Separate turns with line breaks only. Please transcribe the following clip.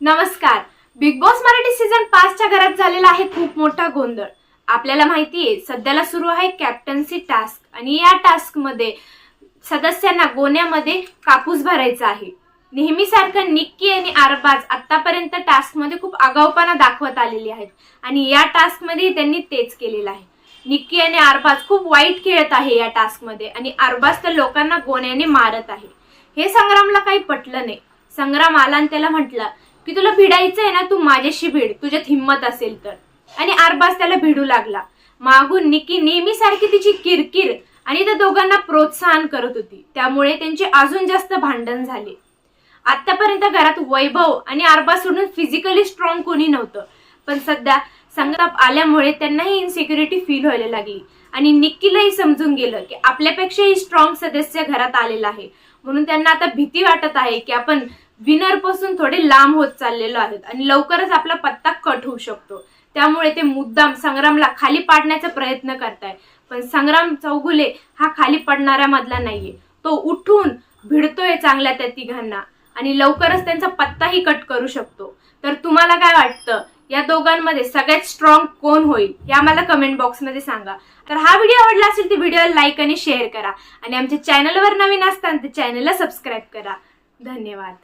नमस्कार. Big boss Marathi season पाचच्या घरात झालेला आहे खूप मोठा गोंधळ. आपल्याला माहिती आहे सध्याला सुरू आहे कॅप्टन्सी टास्क आणि या टास्कमध्ये सदस्यांना गोण्यामध्ये कापूस भरायचा आहे. नेहमीसारखं निक्की आणि आरबाज आतापर्यंत टास्कमध्ये खूप आगाऊपणा दाखवत आलेली आहेत आणि या टास्कमध्ये त्यांनी तेच केलेलं आहे. निक्की आणि आरबाज खूप वाईट खेळत आहे या टास्कमध्ये आणि आरबाज तर लोकांना गोण्याने मारत आहे. हे संग्रामला काही पटलं नाही. संग्राम आला आणि त्याला म्हटलं की तुला भिडायचं आहे ना तू माझ्याशी भिड. तुझ्यात हिंमत असेल तर. आणि आरबाज त्याला भिडू लागला. मागून निकी नेहमीसारखी तिची किरकिर आणि त्या दोघांना प्रोत्साहन करत होती. त्यामुळे त्यांचे अजून जास्त भांडण झाले. आतापर्यंत घरात वैभव आणि आरबाज सोडून फिजिकली स्ट्रॉंग कोणी नव्हतं. पण सध्या संगताप आल्यामुळे त्यांनाही इन्सिक्युरिटी फील व्हायला लागली. आणि निक्कीलाही समजून गेलं की आपल्यापेक्षाही स्ट्रॉंग सदस्य घरात आलेला आहे. म्हणून त्यांना आता भीती वाटत आहे की आपण विनरपासून थोडे लांब होत चाललेलो आहेत आणि लवकरच आपला पत्ता कट होऊ शकतो. त्यामुळे ते मुद्दाम संग्रामला खाली पाडण्याचा प्रयत्न करताय. पण संग्राम चौगुले हा खाली पडणाऱ्या मधला नाहीये. तो उठून भिडतोय चांगल्या त्या तिघांना आणि लवकरच त्यांचा पत्ताही कट करू शकतो. तर तुम्हाला काय वाटतं? या दोघांमध्ये सगळ्यात स्ट्रॉंग कोण होईल? हे आम्हाला कमेंट बॉक्समध्ये सांगा. तर हा व्हिडिओ आवडला असेल तर व्हिडिओला लाईक आणि शेअर करा. आणि आमच्या चॅनलवर नवीन असताना तर चॅनलला सबस्क्राईब करा. धन्यवाद.